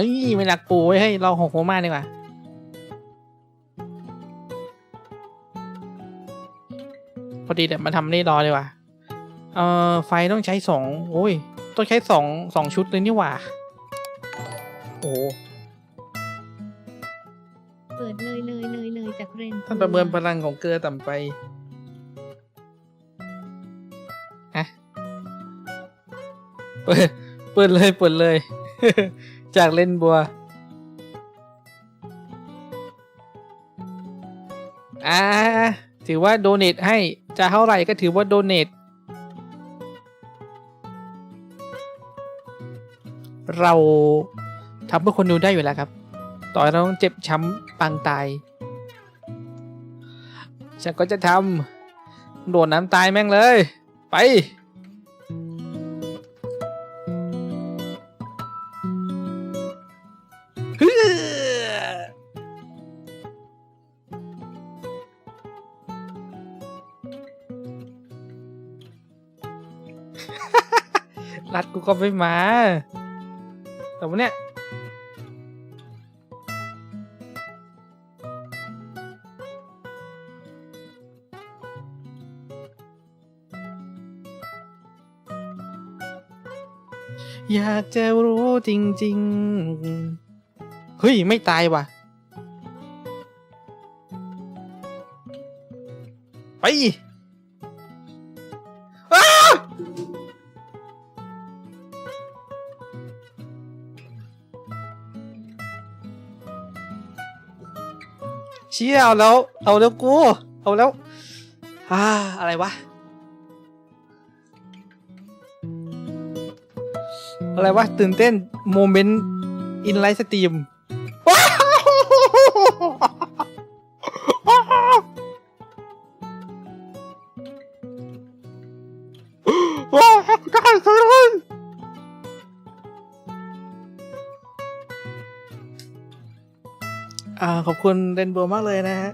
อ้ยไม่รักปูไว้ยให้ยเราหกหัวมาดีกว่าพอดีเดี๋ยวมาทำนี่รอดีกว่าเอ่อไฟต้องใช้สองโอ้ยต้องใช้สองสองชุดเลยนี่หว่า โอ้โหเปิดเลยเลยเลยเลยจากเรนท่านประเมินพลังของเกลือต่ำไปฮะเปิดเปิดเลยเปิดเลย จากเล่นบัว อ่า ถือว่าโดเนทให้ จะเท่าไหร่ก็ถือว่าโดเนท เราทำเพื่อคนดูได้อยู่แล้วครับ ต่อเราต้องเจ็บช้ำปางตาย ฉันก็จะทำโดดน้ำตายแม่งเลย ไป รัดกูก็ไม่มา แต่วันเนี้ยอยากจะรู้จริง ๆ เฮ้ย ไม่ตายว่ะ ไป เชี่ยเอาแล้ว เอาแล้วกู เอาแล้วอ่าอะไรวะ อะไรวะ ตื่นเต้น โมเมนต์อินไลฟ์สตรีมว้าวได้เลย อ่าขอบคุณเรนโบว์มากเลยนะฮะ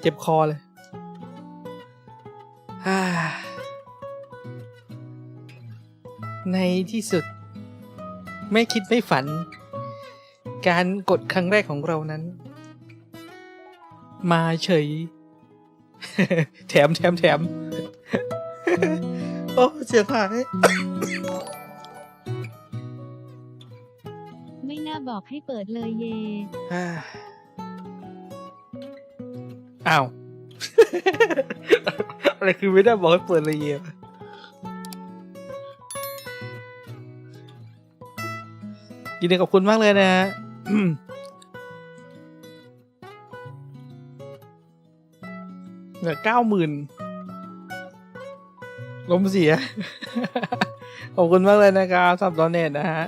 เจ็บคอเลยในที่สุด ไม่คิดไม่ฝัน การกดครั้งแรกของเรานั้น มาเฉย แถมแถมแถมโอ้เสียงหายไม่น่าบอกให้เปิดเลยเยอ่าอ้าว อะไรคือไม่ได้บอกให้เปิดเลยเย ยินดีกับคุณมากเลยนะฮะเหลือเก้าหมื่นลมเสีย ขอบคุณมากเลยนะครับสำหรับตอนเน็ตนะฮะ